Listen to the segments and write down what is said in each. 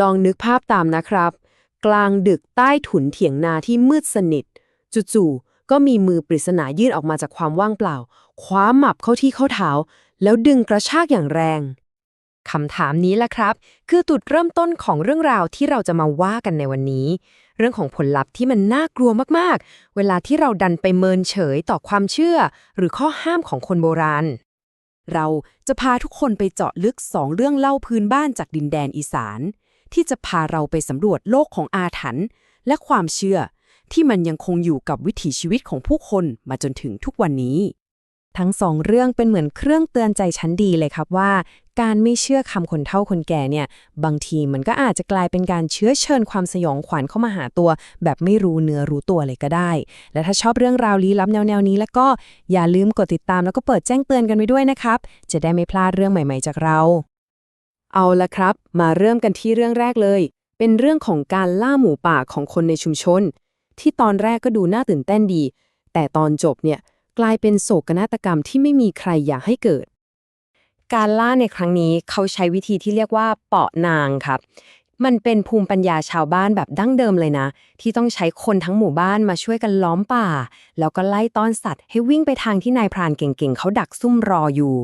ลองนึกภาพตามนะครับ กลางดึกใต้ถุนเถียงนาที่มืดสนิท จู่ๆก็มีมือปริศนายื่นออกมาจากความว่างเปล่า คว้าหมับเข้าที่เข้าเท้า แล้วดึงกระชากอย่างแรงคำถามนี้แหละครับ คือจุดเริ่มต้นของเรื่องราวที่เราจะมาว่ากันในวันนี้ เรื่องของผลลัพธ์ที่มันน่ากลัวมากๆ เวลาที่เราดันไปเมินเฉยต่อความเชื่อ หรือข้อห้ามของคนโบราณ เราจะพาทุกคนไปเจาะลึกสองเรื่องเล่าพื้นบ้านจากดินแดนอีสาน ที่จะพาเราไปสำรวจโลกของอาถรรพ์และความเชื่อ ที่มันยังคงอยู่กับวิถีชีวิตของผู้คนมาจนถึงทุกวันนี้ ทั้งสองเรื่องเป็นเหมือนเครื่องเตือนใจชั้นดีเลยครับว่า การไม่เชื่อคำคนเฒ่าคนแก่เนี่ย บางทีมันก็อาจจะกลายเป็นการเชื้อเชิญความสยองขวัญเข้ามาหาตัว แบบไม่รู้เนื้อรู้ตัวเลยก็ได้ และถ้าชอบเรื่องราวลี้ลับแนวๆนี้ แล้วก็อย่าลืมกดติดตามแล้วก็เปิดแจ้งเตือนกันไว้ด้วยนะครับ จะได้ไม่พลาดเรื่องใหม่ ๆ จากเรา เอาละครับ มาเริ่มกันที่เรื่องแรกเลย เป็นเรื่องของการล่าหมูป่าของคนในชุมชน ที่ตอนแรกก็ดูน่าตื่นเต้นดี แต่ตอนจบเนี่ยกลายเป็นโศกนาฏกรรมที่ไม่มีใครอยากให้เกิด การล่าในครั้งนี้เขาใช้วิธีที่เรียกว่าเปาะนางครับ มันเป็นภูมิปัญญาชาวบ้านแบบดั้งเดิมเลยนะ ที่ต้องใช้คนทั้งหมู่บ้านมาช่วยกันล้อมป่า แล้วก็ไล่ต้อนสัตว์ ให้วิ่งไปทางที่นายพรานเก่งๆเขาดักซุ่มรออยู่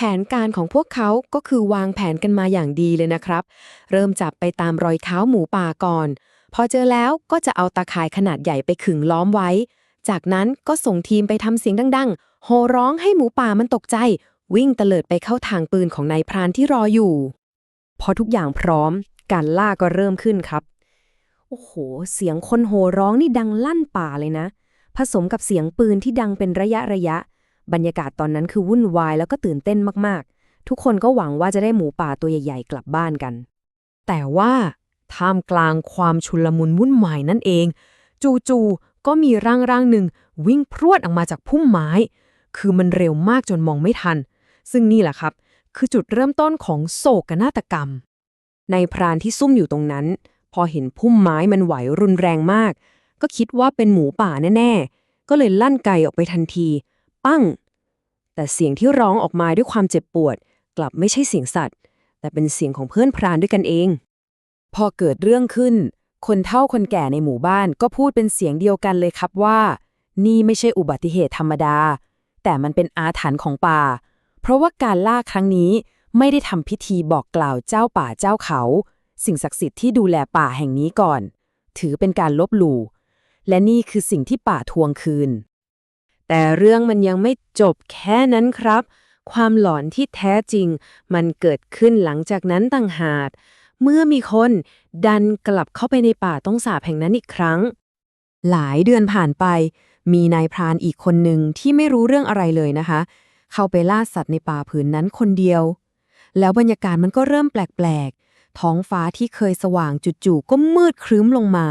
แผนการของพวกเขาก็คือวางแผนกันมาอย่างดีเลยนะครับ เริ่มจับไปตามรอยเท้าหมูป่าก่อน พอเจอแล้วก็จะเอาตาข่ายขนาดใหญ่ไปขึงล้อมไว้ จากนั้นก็ส่งทีมไปทำเสียงดัง ๆ โห่ร้องให้หมูป่ามันตกใจ วิ่งเตลิดไปเข้าทางปืนของนายพรานที่รออยู่ พอทุกอย่างพร้อม การล่าก็เริ่มขึ้นครับ โอ้โห เสียงคนโห่ร้องนี่ดังลั่นป่าเลยนะ ผสมกับเสียงปืนที่ดังเป็นระยะระยะ บรรยากาศตอนนั้นคือวุ่นวายแล้วก็ตื่นเต้นมากๆ ทุกคนก็หวังว่าจะได้หมูป่าตัวใหญ่ๆ กลับบ้านกัน แต่ว่าท่ามกลางความชุลมุนวุ่นวายนั่นเอง จู่ๆก็มีร่างร่างหนึ่งวิ่งพรวดออกมาจากพุ่มไม้ คือมันเร็วมากจนมองไม่ทัน ซึ่งนี่แหละครับ คือจุดเริ่มต้นของโศกนาฏกรรม ในพรานที่ซุ่มอยู่ตรงนั้น พอเห็นพุ่มไม้มันไหวรุนแรงมาก ก็คิดว่าเป็นหมูป่าแน่ๆ ก็เลยลั่นไกออกไปทันที ปั้ง แต่เสียงที่ร้องออกมาด้วยความเจ็บปวด กลับไม่ใช่เสียงสัตว์ แต่เป็นเสียงของเพื่อนพรานด้วยกันเอง พอเกิดเรื่องขึ้น คนเฒ่าคนแก่ในหมู่บ้านก็พูดเป็นเสียงเดียวกันเลยครับว่า นี่ไม่ใช่อุบัติเหตุธรรมดา แต่มันเป็นอาถรรพ์ของป่า เพราะว่าการล่าครั้งนี้ไม่ได้ทำพิธีบอกกล่าวเจ้าป่าเจ้าเขา สิ่งศักดิ์สิทธิ์ที่ดูแลป่าแห่งนี้ก่อน ถือเป็นการลบหลู่และนี่คือสิ่งที่ป่าทวงคืน แต่เรื่องมันยังไม่จบแค่นั้นครับ ความหลอนที่แท้จริง มันเกิดขึ้นหลังจากนั้นต่างหากเมื่อมีคนดันกลับเข้าไปในป่าต้องสาบแห่งนั้นอีกครั้ง หลายเดือนผ่านไป มีนายพรานอีกคนหนึ่งที่ไม่รู้เรื่องอะไรเลยนะคะ เข้าไปล่าสัตว์ในป่าผืนนั้นคนเดียว แล้วบรรยากาศมันก็เริ่มแปลกๆ ท้องฟ้าที่เคยสว่างจู่ๆก็มืดครึ้มลงมา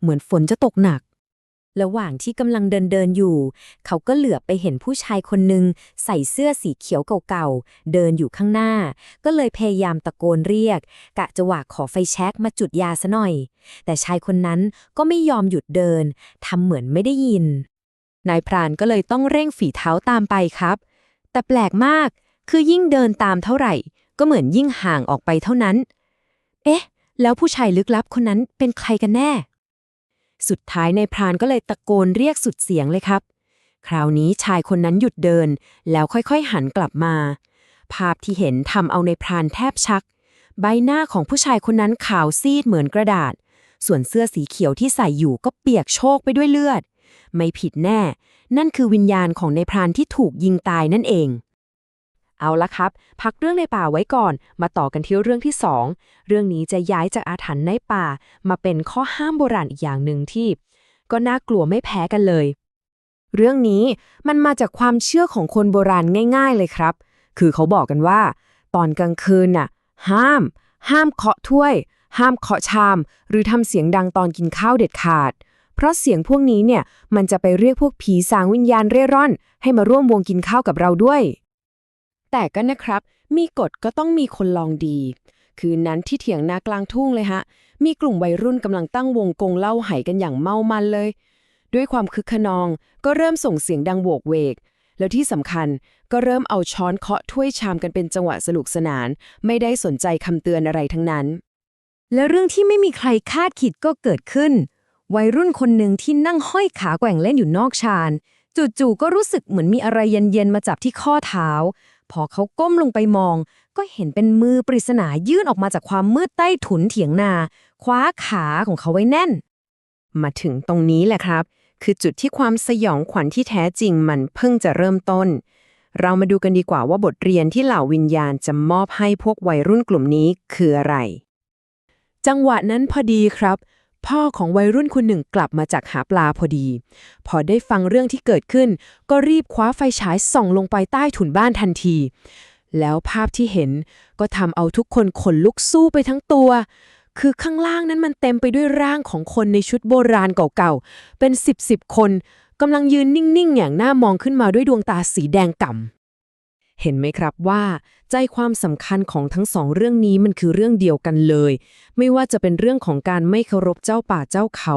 เหมือนฝนจะตกหนัก ระหว่างที่กำลังเดินเดินอยู่ เขาก็เหลือบไปเห็นผู้ชายคนหนึ่งใส่เสื้อสีเขียวเก่าๆ เดินอยู่ข้างหน้า ก็เลยพยายามตะโกนเรียก กะจะหวากขอไฟแช็กมาจุดยาซะหน่อย แต่ชายคนนั้นก็ไม่ยอมหยุดเดินทำเหมือนไม่ได้ยิน นายพรานก็เลยต้องเร่งฝีเท้าตามไปครับ แต่แปลกมากคือยิ่งเดินตามเท่าไหร่ ก็เหมือนยิ่งห่างออกไปเท่านั้น เอ๊ะ แล้วผู้ชายลึกลับคนนั้นเป็นใครกันแน่ สุดท้ายนายพรานก็เลยตะโกนเรียกสุดเสียงเลยครับ คราวนี้ชายคนนั้นหยุดเดิน แล้วค่อยๆหันกลับมา ภาพที่เห็นทำเอาในายพรานแทบชัก ใบหน้าของผู้ชายคนนั้นขาวซีดเหมือนกระดาษ ส่วนเสื้อสีเขียวที่ใส่อยู่ก็เปียกโชกไปด้วยเลือด ไม่ผิดแน่ นั่นคือวิญญาณของในายพรานที่ถูกยิงตายนั่นเอง เอาละครับ พักเรื่องในป่าไว้ก่อน มาต่อกันที่เรื่องที่สองเรื่องนี้จะย้ายจากอาถรรพ์ในป่า มาเป็นข้อห้ามโบราณอีกอย่างหนึ่งที่ ก็น่ากลัวไม่แพ้กันเลย เรื่องนี้มันมาจากความเชื่อของคนโบราณง่าย ๆ เลยครับ คือเขาบอกกันว่า ตอนกลางคืนน่ะ ห้าม ห้ามเคาะถ้วย ห้ามเคาะชาม หรือทำเสียงดังตอนกินข้าวเด็ดขาดเพราะเสียงพวกนี้เนี่ยมันจะไปเรียกพวกผีสางวิญญาณเร่ร่อน ให้มาร่วมวงกินข้าวกับเราด้วย แต่ก็นะครับ มีกฎก็ต้องมีคนลองดี คืนนั้นที่เถียงนากลางทุ่งเลยฮะ มีกลุ่มวัยรุ่นกำลังตั้งวงกงเล้าไหกันอย่างเมามันเลย ด้วยความคึกขนองก็เริ่มส่งเสียงดังโวกเวก แล้วที่สำคัญก็เริ่มเอาช้อนเคาะถ้วยชามกันเป็นจังหวะสนุกสนาน ไม่ได้สนใจคำเตือนอะไรทั้งนั้น และเรื่องที่ไม่มีใครคาดคิดก็เกิดขึ้น วัยรุ่นคนหนึ่งที่นั่งห้อยขาแกว่งเล่นอยู่นอกชานจู่ๆก็รู้สึกเหมือนมีอะไรเย็นๆมาจับที่ข้อเท้าพอเขาก้มลงไปมอง ก็เห็นเป็นมือปริศนายื่นออกมาจากความมืดใต้ถุนเถียงนา คว้าขาของเขาไว้แน่น มาถึงตรงนี้แหละครับ คือจุดที่ความสยองขวัญที่แท้จริงมันเพิ่งจะเริ่มต้น เรามาดูกันดีกว่าว่าบทเรียนที่เหล่าวิญญาณจะมอบให้พวกวัยรุ่นกลุ่มนี้คืออะไร จังหวะนั้นพอดีครับ พ่อของวัยรุ่นคนหนึ่งกลับมาจากหาปลาพอดี พอได้ฟังเรื่องที่เกิดขึ้น ก็รีบคว้าไฟฉายส่องลงไปใต้ถุนบ้านทันที แล้วภาพที่เห็นก็ทำเอาทุกคนขนลุกสู้ไปทั้งตัว คือข้างล่างนั้นมันเต็มไปด้วยร่างของคนในชุดโบราณเก่าๆ เป็นสิบสิบคนกำลังยืนนิ่งๆ อย่างน่ามองขึ้นมาด้วยดวงตาสีแดงก่ำ เห็นไหมครับว่า ใจความสำคัญของทั้งสองเรื่องนี้มันคือเรื่องเดียวกันเลย ไม่ว่าจะเป็นเรื่องของการไม่เคารพเจ้าป่าเจ้าเขา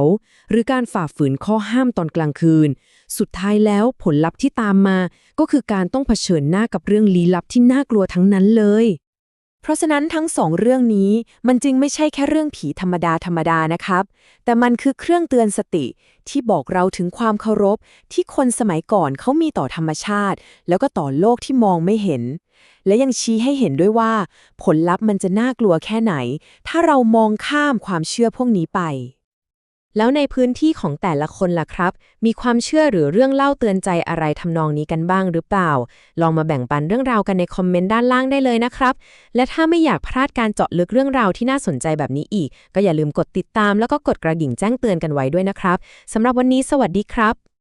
หรือการฝ่าฝืนข้อห้ามตอนกลางคืน สุดท้ายแล้วผลลัพธ์ที่ตามมา ก็คือการต้องเผชิญหน้ากับเรื่องลี้ลับที่น่ากลัวทั้งนั้นเลย เพราะฉะนั้นทั้งสองเรื่องนี้มันจึงไม่ใช่แค่เรื่องผีธรรมดาธรรมดานะครับ แต่มันคือเครื่องเตือนสติที่บอกเราถึงความเคารพที่คนสมัยก่อนเขามีต่อธรรมชาติ แล้วก็ต่อโลกที่มองไม่เห็น และยังชี้ให้เห็นด้วยว่า ผลลัพธ์มันจะน่ากลัวแค่ไหน ถ้าเรามองข้ามความเชื่อพวกนี้ไป แล้วในพื้นที่ของแต่ละคนล่ะครับ มีความเชื่อหรือเรื่องเล่าเตือนใจอะไรทำนองนี้กันบ้างหรือเปล่า ลองมาแบ่งปันเรื่องราวกันในคอมเมนต์ด้านล่างได้เลยนะครับ และถ้าไม่อยากพลาดการเจาะลึกเรื่องราวที่น่าสนใจแบบนี้อีก ก็อย่าลืมกดติดตามแล้วก็กดกระดิ่งแจ้งเตือนกันไว้ด้วยนะครับสำหรับวันนี้สวัสดีครับ